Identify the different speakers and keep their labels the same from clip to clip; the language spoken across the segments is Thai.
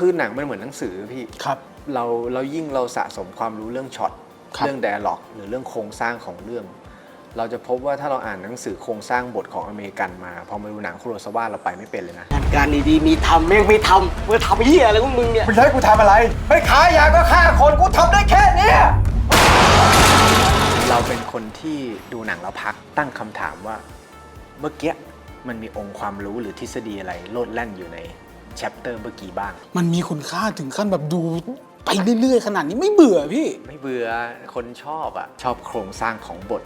Speaker 1: คือหนังมันเหมือนหนังสือพี่
Speaker 2: ครับ
Speaker 1: เราเรายิ่งเราสะสมความรู้เรื่องช็อต
Speaker 2: ครับ
Speaker 1: เรื่อง d ด a l ล็อก หรือเรื่องโครงสร้างของเรื่อง เราจะพบว่าถ้าเราอ่านหนังสือโครงสร้างบทของอเมริกันมาพอมาดูหนังคุโรซาวะเราไปไม่เป็นเลยนะ
Speaker 3: งานการดีๆมีทำแม่งไม่ทำมึงทำเหี้ยอะไรของมึงเนี่ย
Speaker 4: มึงจะให้กูทำอะไร ไม่ขายยาก็ฆ่าคนกูทำได้แค่เนี้ย
Speaker 1: เราเป็นคนที่ดูหนังแล้วพักตั้งคำถามว่า เมื่อกี้มันมีองค์ความรู้หรือทฤษฎีอะไรโลดแล่นอยู่ใน แชปเตอร์เมื่อกี้บ้าง
Speaker 2: มันมีคุณค่าถึงขั้นแบบดูไปเรื่อยๆ ขนาดนี้ไม่เบื่อพี่
Speaker 1: ไม่เบื่อคนชอบอะชอบโครงสร้างของบท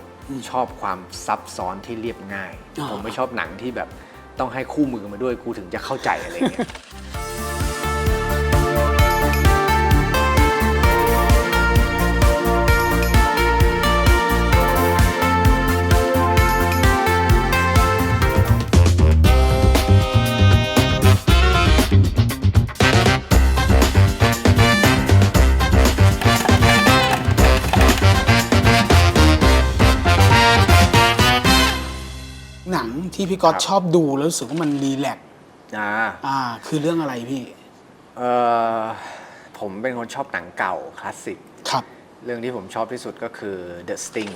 Speaker 1: ชอบความซับซ้อนที่เรียบง่าย
Speaker 2: อ่า
Speaker 1: ผมไม่ชอบหนังที่แบบต้องให้คู่มือมาด้วยกูถึงจะเข้าใจอะไรเงี้ย
Speaker 2: ที่พี่ก๊อต
Speaker 1: ครับ
Speaker 2: ชอบดูแล้วรู้สึกว่ามันรีแลกซ์
Speaker 1: อ่า
Speaker 2: อ่า คือเรื่องอะไรพี่
Speaker 1: เออผมเป็นคนชอบหนังเก่าคลาสสิก
Speaker 2: ครับ
Speaker 1: เรื่องที่ผมชอบที่สุดก็คือ The Sting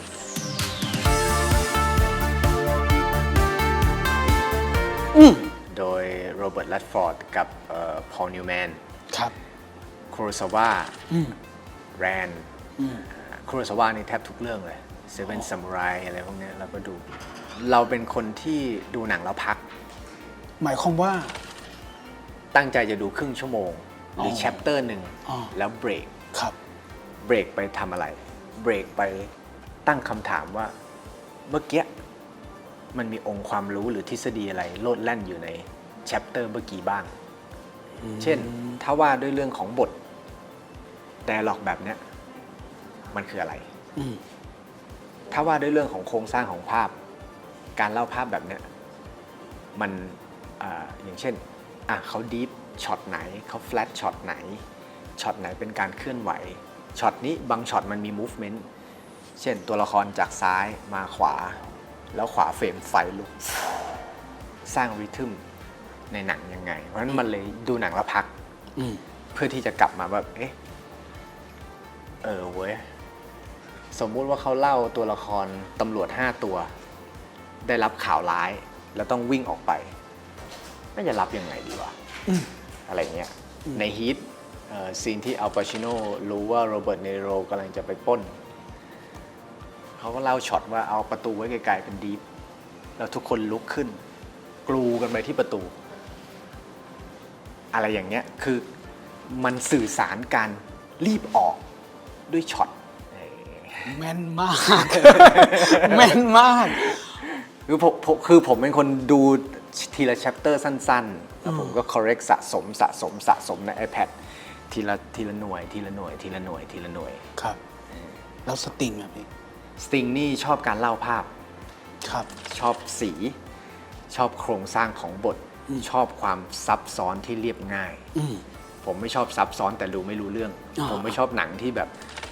Speaker 2: อืม
Speaker 1: โดยโรเบิร์ตแรดฟอร์ดกับพอลนิวแมน
Speaker 2: ครับ
Speaker 1: ครูซาวะ
Speaker 2: อืม
Speaker 1: แรน
Speaker 2: อืม
Speaker 1: ครูซาวะนี่แทบทุกเรื่องเลยเซเว่นซ m มูไรอะไรพวกเนี้ยเราก็ดู เราเป็นคนที่ดูหนังแล้วพัก
Speaker 2: หมายความว่า
Speaker 1: ตั้งใจจะดูครึ่งชั่วโมง หรืออ
Speaker 2: อ
Speaker 1: แชปเตอร์หนึ่ง
Speaker 2: อ๋อ
Speaker 1: แล้วเบรก
Speaker 2: ครับ
Speaker 1: เบรกไปทำอะไร เบรกไปตั้งคำถามว่า เมื่อกี้มันมีองค์ความรู้หรือทฤษฎีอะไร โลดแล่นอยู่ในแชปเตอร์เมื่อกี้บ้าง เช่น ถ้าว่าด้วยเรื่องของบท แต่หลอกแบบเนี้ยมันคืออะไร
Speaker 2: อืม
Speaker 1: ถ้าว่าด้วยเรื่องของโครงสร้างของภาพ การเล่าภาพแบบเนี้ยมันอาอย่างเช่นอะเขาดีฟช็อตไหนเขาแฟลตช็อตไหนช็อตไหนเป็นการเคลื่อนไหวช็อตนี้บางช็อตมันมี movement เช่นตัวละครจากซ้ายมาขวา แล้วขวาเฟรมไฟลุก สร้างริทึมในหนังยังไง เพราะฉะนั้นมันเลยดูหนังแล้วพัก
Speaker 2: อืม
Speaker 1: เพื่อที่จะกลับมาแบบเอ๊ะเออเว้ยสมมุติว่าเขาเล่าตัวละครตำรวจ5ตัว ได้รับข่าวร้าย แล้วต้องวิ่งออกไปน่าจะรับยังไงดีวะอะไรเงี้ยในฮีทเอ่อซีนที่อัลปาชิโนรู้ว่าโรเบิร์ตเนโรกำลังจะไปปล้น เขาก็เล่าช็อตว่าเอาประตูไว้ไกลๆเป็นดีฟแล้วทุกคนลุกขึ้นกรูกันไปที่ประตู อะไรอย่างเงี้ยคือมันสื่อสารการรีบออกด้วยช็อตเออ
Speaker 2: แม่นมาก แม่นมาก
Speaker 1: คือผมผมคือผมเป็นคนดูทีละ chapter สั้นๆแล้วผมก็ correct สะสมสะสมสะสมใน iPad ทีละทีละหน่วย ทีละหน่วย ทีละหน่วย ทีละหน่วย
Speaker 2: ครับ แล้วสติงอะพี่
Speaker 1: Sting นี่ชอบการเล่าภาพ
Speaker 2: ครับ
Speaker 1: ชอบสี ชอบโครงสร้างของบท ชอบความซับซ้อนที่เรียบง่าย
Speaker 2: อืม
Speaker 1: ผมไม่ชอบซับซ้อนแต่ดูไม่รู้เรื่อง
Speaker 2: อ๋อ
Speaker 1: ผมไม่ชอบหนังที่แบบ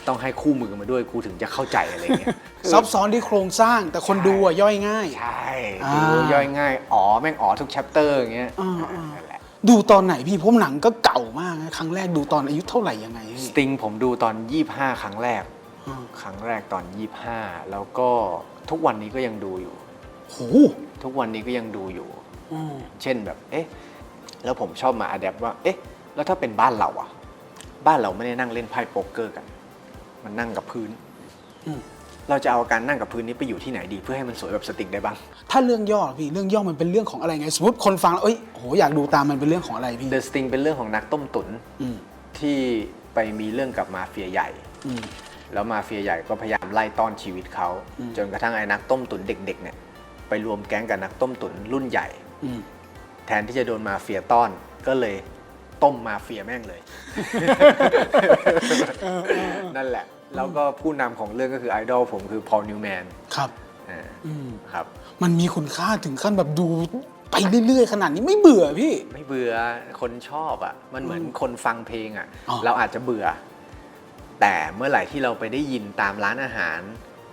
Speaker 1: ต้องให้คู่มือมาด้วยกูถึงจะเข้าใจอะไรเงี้ย
Speaker 2: ซับซ้อนที่โครงสร้างแต่คนดูอะย่อยง่าย
Speaker 1: ใช่
Speaker 2: อ่า
Speaker 1: ดูย่อยง่ายอ๋อแม่งอ๋อทุกแชปเตอร์อย่างเงี้ย
Speaker 2: อ่าอ่า
Speaker 1: นั่นแหละ
Speaker 2: ดูตอนไหนพี่เพราะหนังก็เก่ามากนะครั้งแรกดูตอนอายุเท่าไหร่ยังไง
Speaker 1: ส
Speaker 2: พี่
Speaker 1: ติงผมดูตอน 25 ครั้งแรก
Speaker 2: อ่า
Speaker 1: ครั้งแรกตอน 25 แล้วก็ทุกวันนี้ก็ยังดูอยู่
Speaker 2: โห
Speaker 1: ทุกวันนี้ก็ยังดูอยู่
Speaker 2: อืม
Speaker 1: เช่นแบบ เอ๊ะ แล้วผมชอบมาอัดแอปว่า เอ๊ะ แล้วถ้าเป็นบ้านเราอะบ้านเราไม่ได้นั่งเล่นไพ่โป๊กเกอร์กัน มันนั่งกับพื้น
Speaker 2: อืม
Speaker 1: เราจะเอาการนั่งกับพื้นนี้ไปอยู่ที่ไหนดี เพื่อให้มันสวยแบบสติงได้บ้าง
Speaker 2: ถ้าเรื่องย่อพี่เรื่องย่อมันเป็นเรื่องของอะไรไงสมมติคนฟังแล้วเอ้ยโหอยากดูตามมันเป็นเรื่องของอะไรพี่
Speaker 1: The Sting เป็นเรื่องของนักต้มตุ๋น
Speaker 2: อืม
Speaker 1: ที่ไปมีเรื่องกับมาเฟียใหญ่
Speaker 2: อืม
Speaker 1: แล้วมาเฟียใหญ่ก็พยายามไล่ต้อนชีวิตเขา
Speaker 2: อืม
Speaker 1: จนกระทั่งไอ้นักต้มตุ๋นเด็ก ๆ เนี่ย ไปรวมแก๊งกับนักต้มตุ๋นรุ่นใหญ่
Speaker 2: อืม
Speaker 1: แทนที่จะโดนมาเฟียต้อนก็เลย ต้มมาเฟียแม่งเลย นั่นแหละ แล้วก็ผู้นำของเรื่องก็คือไอดอลผมคือพอลนิวแมน
Speaker 2: ครับอืม
Speaker 1: ครับ
Speaker 2: มันมีคุณค่าถึงขั้นแบบดูไปเรื่อยๆ ขนาดนี้ไม่เบื่อพี่
Speaker 1: ไม่เบื่อคนชอบอะ มันเหมือนคนฟังเพลงอะ
Speaker 2: อ๋อ
Speaker 1: เราอาจจะเบื่อ แต่เมื่อไหร่ที่เราไปได้ยินตามร้านอาหาร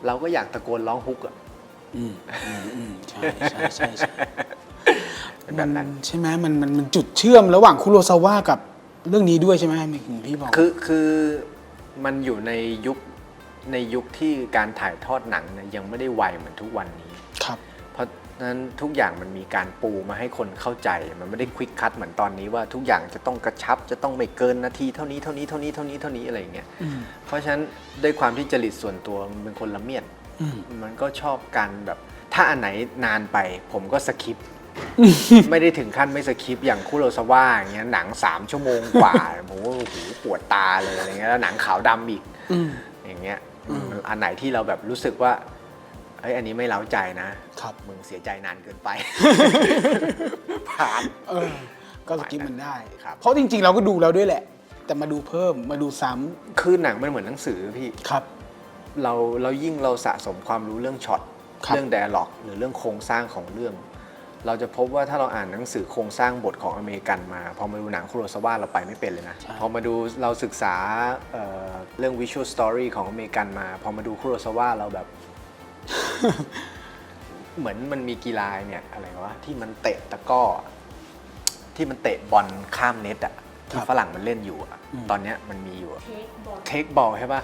Speaker 1: เราก็อยากตะโกนร้องฮุกอะ
Speaker 2: อืมอืมอืมใช่ใช่ใช่ใช่
Speaker 1: เป็นแบบนั้น
Speaker 2: มัใช่ไหมมันมันมันจุดเชื่อมระหว่างคุโรซาวะกับเรื่องนี้ด้วยใช่ไหมมีพี่บอก
Speaker 1: คือคือมันอยู่ในยุคในยุคที่การถ่ายทอดหนังเนี่ยยังไม่ได้ไวเหมือนทุกวันนี้
Speaker 2: ครับ
Speaker 1: เพราะฉะนั้นทุกอย่างมันมีการปูมาให้คนเข้าใจ มันไม่ได้ควิกคัตเหมือนตอนนี้ว่าทุกอย่างจะต้องกระชับจะต้องไม่เกินนาทีเท่านี้เท่านี้เท่านี้เท่านี้เท่านี้อะไรอย่างเงี้ย
Speaker 2: อืม
Speaker 1: เพราะฉะนั้นด้วยความที่จริตส่วนตัวมันเป็นคนละเมียด
Speaker 2: อืม
Speaker 1: มันก็ชอบการแบบ ถ้าอันไหนนานไป ผมก็สคิป ไม่ได้ถึงขั้นไม่สคิปอย่างคุโรซาวะอย่างเงี้ยหนังสามชั่วโมงกว่าโอ้โหปวดตาเลยอะไรเงี้ยแล้วหนังขาวดำอีก
Speaker 2: อืม
Speaker 1: อย่างเงี้ย
Speaker 2: อืม
Speaker 1: อันไหนที่เราแบบรู้สึกว่าเอ้ยอันนี้ไม่เล้าใจนะ
Speaker 2: ครับ
Speaker 1: มึงเสียใจนานเกินไป ผ่าน
Speaker 2: เออ ก็สกิปมันได้
Speaker 1: ครับ
Speaker 2: เพราะจริง ๆ เราก็ดูแล้วด้วยแหละ แต่มาดูเพิ่มมาดูซ้ำ
Speaker 1: คือหนังมันเหมือนหนังสือพี่
Speaker 2: ครับ
Speaker 1: เราเรายิ่งเราสะสมความรู้เรื่องช็อต
Speaker 2: ครับ
Speaker 1: เรื่อง d ด a l ล็อก หรือเรื่องโครงสร้างของเรื่อง เราจะพบว่าถ้าเราอ่านหนังสือโครงสร้างบทของอเมริกันมา พอมาดูหนังคุโรซาวะเราไปไม่เป็นเลยนะ พอมาดูเราศึกษาเอ่อเรื่องวิชวลสตอรี่ของอเมริกันมา พอมาดูคุโรซาวะเราแบบ เหมือนมันมีกีฬาเนี่ยอะไรวะที่มันเตะตะกร้อ ที่มันเตะบอลข้ามเน็ตอะที่
Speaker 2: ครับ
Speaker 1: ฝรั่งมันเล่นอยู่อะ
Speaker 2: อืม
Speaker 1: ตอนเนี้ยมันมีอยู่อะ
Speaker 5: เทคบอล
Speaker 1: เทคบอลใช่ปะ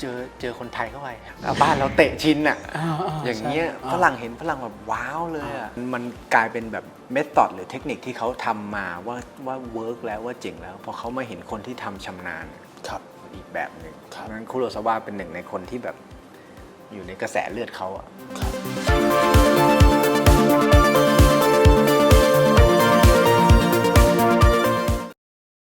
Speaker 1: เจอเจอคนไทยเข้าไปอะบ้านเราเตะชินอะ
Speaker 2: อ่าๆ
Speaker 1: อย่างเงี้ย
Speaker 2: ใช่
Speaker 1: ฝรั่งเห็นฝรั่งแบบว้าวเลยอะมันกลายเป็นแบบเมธอดหรือเทคนิคที่เขาทำมาว่าว่าเวิร์กแล้วว่าเจ๋งแล้วพอเขามาเห็นคนที่ทำชำนาญ
Speaker 2: ครับ
Speaker 1: อีกแบบหนึ่ง
Speaker 2: ครับ
Speaker 1: เพราะฉะนั้นคุโรซาวะเป็นหนึ่งในคนที่แบบอยู่ในกระแสเลือดเขาอะ
Speaker 2: ครับ